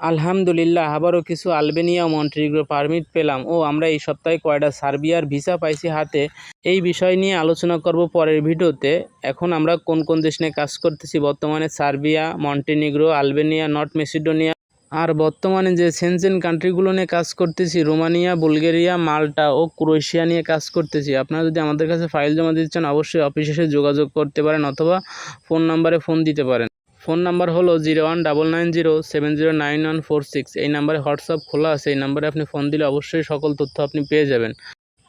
আলহামদুলিল্লাহ, আবারও কিছু আলবেনিয়া ও পারমিট পেলাম। ও, আমরা এই সপ্তাহে কয়টা সার্বিয়ার ভিসা পাইছি হাতে? এই বিষয় নিয়ে আলোচনা করব পরের ভিডিওতে। এখন আমরা কোন কোন দেশ নিয়ে কাজ করতেছি? বর্তমানে Serbia, Montenegro, Albania, North Macedonia আর বর্তমানে যে সেনজেন কান্ট্রিগুলো নিয়ে কাজ করতেছি, রোমানিয়া, বুলগেরিয়া, মাল্টা ও ক্রোয়েশিয়া নিয়ে কাজ করতেছি। আপনারা যদি আমাদের কাছে ফাইল জমা দিতে চান, অবশ্যই অফিসে যোগাযোগ করতে পারেন অথবা ফোন নাম্বারে ফোন দিতে পারেন। ফোন নাম্বার হলো zero one double nine zero seven zero nine one four six. এই নাম্বারে হোয়াটসঅ্যাপ খোলা আছে, এই নাম্বারে আপনি ফোন দিলে অবশ্যই সকল তথ্য আপনি পেয়ে যাবেন।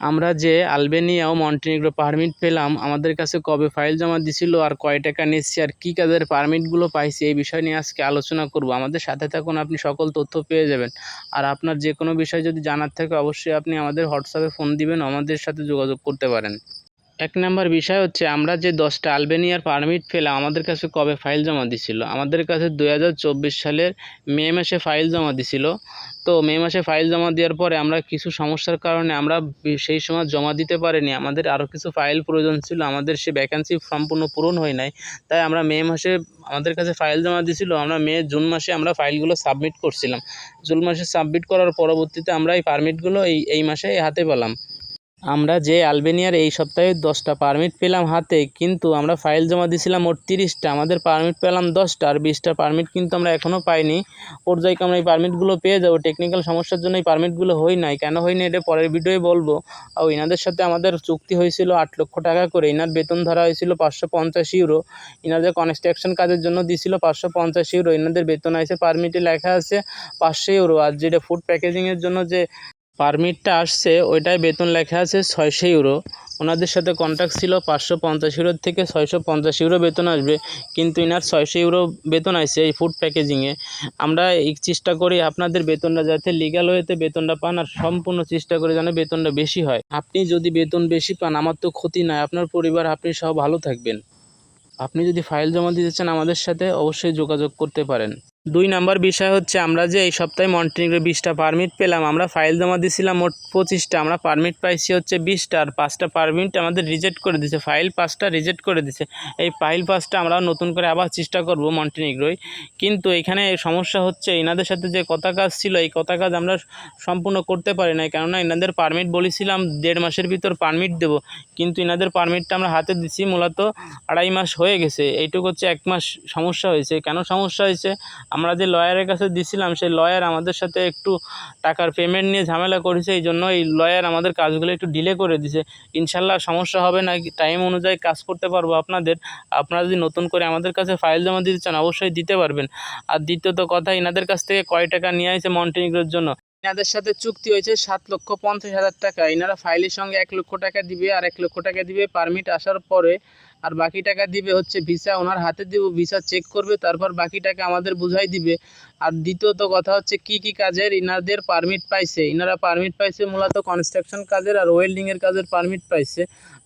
আমরা যে আলবেনিয়া ও মন্টিনিগ্রো পারমিট পেলাম, আমাদের কাছে কবে ফাইল জমা দিছিল আর কয় টাকা নিচ্ছি আর কী কাজের পারমিটগুলো পাইছি, এই বিষয় নিয়ে আজকে আলোচনা করব। আমাদের সাথে থাকুন, আপনি সকল তথ্য পেয়ে যাবেন। আর আপনার যে কোনো বিষয় যদি জানার থাকে, অবশ্যই আপনি আমাদের হোয়াটসঅ্যাপে ফোন দিবেন, আমাদের সাথে যোগাযোগ করতে পারেন। এক নম্বর বিষয় হচ্ছে, আমরা যে দশটা আলবেনিয়ার পারমিট পেলাম, আমাদের কাছে কবে ফাইল জমা দিছিল? আমাদের কাছে দু হাজার চব্বিশ সালের মে মাসে ফাইল জমা দিছিল। তো মে মাসে ফাইল জমা দেওয়ার পরে আমরা কিছু সমস্যার কারণে আমরা সেই সময় জমা দিতে পারিনি। আমাদের আরও কিছু ফাইল প্রয়োজন ছিল। আমাদের সে ভ্যাকান্সি সম্পূর্ণ পূরণ হয় নাই। তাই আমরা মে মাসে আমাদের কাছে ফাইল জমা দিছিল। আমরা মে, জুন মাসে আমরা ফাইলগুলো সাবমিট করছিলাম। জুন মাসে সাবমিট করার পরবর্তীতে আমরা এই পারমিটগুলো এই এই মাসে হাতে পেলাম। আমরা যে আলবেনিয়ার এই সপ্তাহে দশটা পারমিট পেলাম হাতে, কিন্তু আমরা ফাইল জমা দিয়েছিলাম মোট তিরিশটা, আমাদের পারমিট পেলাম দশটা, আর বিশটা পারমিট কিন্তু আমরা এখনও পাইনি। পর্যায়ক্রমে এই পারমিটগুলো পেয়ে যাব? টেকনিক্যাল সমস্যার জন্য এই পারমিটগুলো হয় নাই। কেন হয়নি এটা পরের ভিডিওয়ে বলব। আর ইনাদের সাথে আমাদের চুক্তি হয়েছিল আট লক্ষ টাকা করে। ইনার বেতন ধরা হয়েছিল পাঁচশো পঞ্চাশ ইউরো ইনাদের কনস্ট্রাকশন কাজের জন্য দিছিল পাঁচশো পঞ্চাশ ইউরো ইনাদের বেতন আছে পারমিটে লেখা আছে পাঁচশো ইউরো আর যেটা ফুড প্যাকেজিংয়ের জন্য যে পারমিটটা আসছে, ওইটায় বেতন লেখা আছে ছয়শো ইউরো। ওনাদের সাথে কন্ট্যাক্ট ছিল পাঁচশো পঞ্চাশ ইউরোর থেকে ছয়শো পঞ্চাশ ইউরো বেতন আসবে, কিন্তু ইনার ছয়শো ইউরো বেতন আসছে এই ফুড প্যাকেজিংয়ে আমরা এই চেষ্টা করি আপনাদের বেতনটা যাতে লিগাল হয়েতে বেতনটা পান আর সম্পূর্ণ চেষ্টা করে যেন বেতনটা বেশি হয়। আপনি যদি বেতন বেশি পান, আমার তো ক্ষতি নয় আপনার পরিবার, আপনি সব ভালো থাকবেন। আপনি যদি ফাইল জমা দিতে চান আমাদের সাথে, অবশ্যই যোগাযোগ করতে পারেন। দুই নাম্বার বিষয় হচ্ছে আমরা যে এই সপ্তাহে মন্টিনিগ্রো বিশটা পারমিট পেলাম, আমরা ফাইল জমা দিয়েছিলাম মোট পঁচিশটা, আমরা পারমিট পাইছি হচ্ছে বিশটা আর পাঁচটা পারমিট আমাদের রিজেক্ট করে দিছে ফাইল পাঁচটা রিজেক্ট করে দিছে এই ফাইল পাঁচটা আমরা নতুন করে আবার চেষ্টা করব মন্টিনিগ্রোয় কিন্তু এখানে সমস্যা হচ্ছে এনাদের সাথে যে কথা কাজ ছিল, এই কথা কাজ আমরা সম্পূর্ণ করতে পারি না কেননা এনাদের পারমিট বলেছিলাম, দেড় মাসের ভিতর পারমিট দেবো। কিন্তু এনাদের পারমিটটা আমরা হাতে দিচ্ছি মূলত আড়াই মাস হয়ে গেছে। এইটুকু হচ্ছে এক মাস সমস্যা হয়েছে। কেন সমস্যা হয়েছে? আমরা যে লয়ারের কাছে দিছিলাম, সেই লয়ার আমাদের সাথে একটু টাকার পেমেন্ট নিয়ে ঝামেলা করেছে, এই জন্য এই লয়ার আমাদের কাজগুলো একটু ডিলে করে দিছে। ইনশাল্লাহ সমস্যা হবে না টাইম অনুযায়ী কাজ করতে পারব আপনাদের। আপনারা যদি নতুন করে আমাদের কাছে ফাইল জমা দিতে চান, অবশ্যই দিতে পারবেন। আর দ্বিতীয়ত কথা এনাদের কাছ থেকে কয় টাকা নিয়ে আসে মন্টিনিগ্রোর জন্য? এনাদের সাথে চুক্তি হয়েছে সাত লক্ষ পঞ্চাশ হাজার টাকা। এনারা ফাইলের সঙ্গে এক লক্ষ টাকা দিবে, আর এক লক্ষ টাকা দিবে। পারমিট আসার পরে আর বাকি টাকা দিবে হচ্ছে ভিসা ওনার হাতে দিব ভিসা চেক করবে, তারপর বাকি টাকা আমাদের বুঝাই দিবে। আর দ্বিতীয়ত কথা হচ্ছে, কি কি কাজের ইনাদের পারমিট পাইছে? ইনারা পারমিট পাইছে মূলত কনস্ট্রাকশন কাজের আর ওয়েল্ডিংয়ের কাজের পারমিট পাইছে।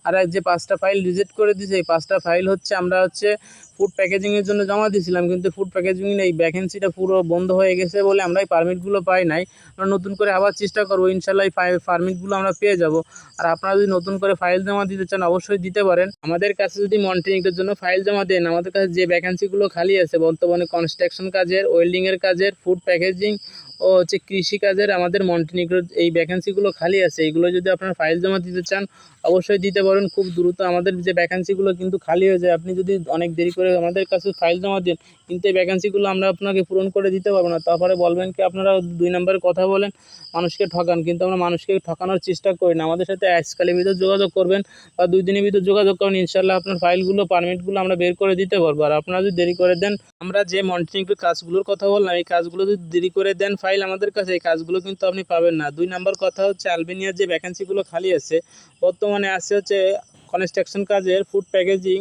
আর এক যে পাঁচটা ফাইল রিজেক্ট করে দিয়েছে এই পাঁচটা ফাইল হচ্ছে আমরা হচ্ছে ফুড প্যাকেজিংয়ের জন্য জমা দিয়েছিলাম, কিন্তু ফুড প্যাকেজিং এই ভ্যাকেন্সিটা পুরো বন্ধ হয়ে গেছে বলে আমরা এই পারমিটগুলো পাই নাই। আমরা নতুন করে আবার চেষ্টা করব ইনশাল্লাহ এই পারমিটগুলো আমরা পেয়ে যাব। আর আপনারা যদি নতুন করে ফাইল জমা দিতে চান, অবশ্যই দিতে পারেন। আমাদের কাছে যদি মন্টিনিগ্রোর জন্য ফাইল জমা দেন, আমাদের কাছে যে ভ্যাকেন্সিগুলো খালি আছে, বর্তমানে কনস্ট্রাকশন কাজের ওয়েল্ডিংয়ের কাজের ফুড প্যাকেজিং ও হচ্ছে কৃষিকাজের আমাদের মন্টিনিগ্রোর এই ভ্যাকেন্সিগুলো খালি আছে এইগুলো যদি আপনার ফাইল জমা দিতে চান, অবশ্যই দিতে পারেন। খুব দ্রুত আমাদের যে ভ্যাকেন্সিগুলো কিন্তু খালি হয়ে যায়, আপনি যদি অনেক দেরি করে আমাদের কাছে ফাইল জমা দেন, কিন্তু এই ভ্যাকেন্সিগুলো আমরা আপনাকে পূরণ করে দিতে পারব না। তারপরে বলবেন কি, আপনারা দুই নম্বরে কথা বলেন, মানুষকে ঠকান, কিন্তু আমরা মানুষকে ঠকানোর চেষ্টা করি না। আমাদের সাথে আজকালের ভিতর যোগাযোগ করবেন বা দুই দিনের ভিতর যোগাযোগ করেন ইনশাল্লাহ আপনার ফাইলগুলো পারমিটগুলো আমরা বের করে দিতে পারব। আর আপনারা যদি দেরি করে দেন, আমরা যে মনিটরিং কাজগুলোর কথা বললাম, এই কাজগুলো যদি দেরি করে দেন ফাইল আমাদের কাছে, এই কাজগুলো কিন্তু আপনি পাবেন না। দুই নাম্বার কথা হচ্ছে, আলবেনিয়ার যে ভ্যাকেন্সিগুলো খালি আছে, বর্তমানে আছে হচ্ছে কনস্ট্রাকশন কাজের ফুড প্যাকেজিং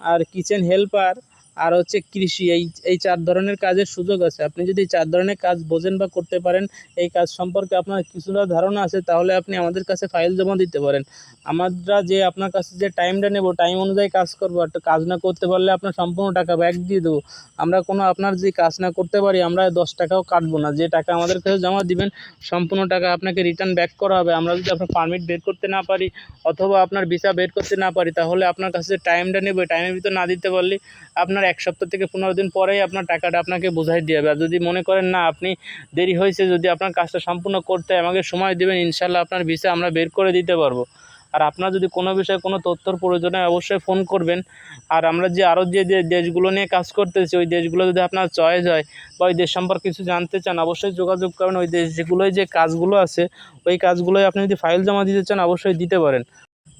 আর কিচেন হেল্পার আর হচ্ছে কৃষি, এই এই চার ধরনের কাজের সুযোগ আছে। আপনি যদি চার ধরনের কাজ বোঝেন বা করতে পারেন, এই কাজ সম্পর্কে আপনার কিছুটা ধারণা আছে, তাহলে আপনি আমাদের কাছে ফাইল জমা দিতে পারেন। আমরা যে আপনার কাছে যে টাইমটা নেব টাইম অনুযায়ী কাজ করব। একটা কাজ না করতে পারলে আপনার সম্পূর্ণ টাকা ব্যাক দিয়ে দেবো। আমরা কোনো আপনার যে কাজ না করতে পারি, আমরা দশ টাকাও কাটবো না। যে টাকা আমাদের কাছে জমা দিবেন, সম্পূর্ণ টাকা আপনাকে রিটার্ন ব্যাক করা হবে। আমরা যদি আপনার পারমিট বের করতে না পারি, অথবা আপনার ভিসা বের করতে না পারি, তাহলে আপনার কাছে টাইমটা নেবে টাইমের ভিতর না দিতে পারলে আপনার এক সপ্তাহ থেকে পনেরো দিন পরেই আপনার টাকাটা আপনাকে বোঝাই দিয়ে হবে আর যদি মনে করেন, না, আপনি দেরি হয়েছে, যদি আপনার কাজটা সম্পূর্ণ করতে আমাকে সময় দেবেন, ইনশাল্লাহ আপনার ভিসা আমরা বের করে দিতে পারব। আর আপনার যদি কোনো বিষয়ে কোনো তথ্যর প্রয়োজন হয়, অবশ্যই ফোন করবেন। আর আমরা যে আরও যে দেশগুলো নিয়ে কাজ করতেছি, ওই দেশগুলো যদি আপনার চয়েস হয় বা ওই দেশ সম্পর্কে কিছু জানতে চান, অবশ্যই যোগাযোগ করবেন। ওই দেশ যেগুলোই যে কাজগুলো আছে, ওই কাজগুলোয় আপনি যদি ফাইল জমা দিতে চান, অবশ্যই দিতে পারেন।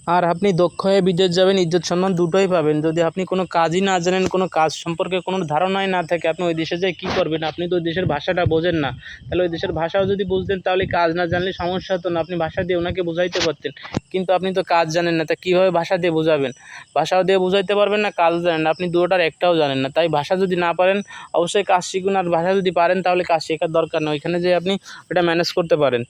আর আপনি দক্ষ হয়ে বিদেশ যাবেন, ইজ্জত সম্মান দুটোই পাবেন। যদি আপনি কোনো কাজই না জানেন, কোনো কাজ সম্পর্কে কোনো ধারণাই না থাকে, আপনি ওই দেশে যেয়ে কী করবেন? আপনি তো ওই দেশের ভাষাটা বোঝেন না। তাহলে ওই দেশের ভাষাও যদি বুঝতেন, তাহলে কাজ না জানলে সমস্যা হতো না। আপনি ভাষা দিয়ে ওনাকে বোঝাইতে পারতেন। কিন্তু আপনি তো কাজ জানেন না, তা কীভাবে ভাষা দিয়ে বোঝাবেন? ভাষাও দিয়ে বোঝাইতে পারবেন না, কাজ জানেন না। আপনি দুটোটার একটাও জানেন না। তাই ভাষা যদি না পারেন, অবশ্যই কাজ শিখুন। আর ভাষা যদি পারেন, তাহলে কাজ শেখার দরকার নেই। ওইখানে যে আপনি ওটা ম্যানেজ করতে পারেন।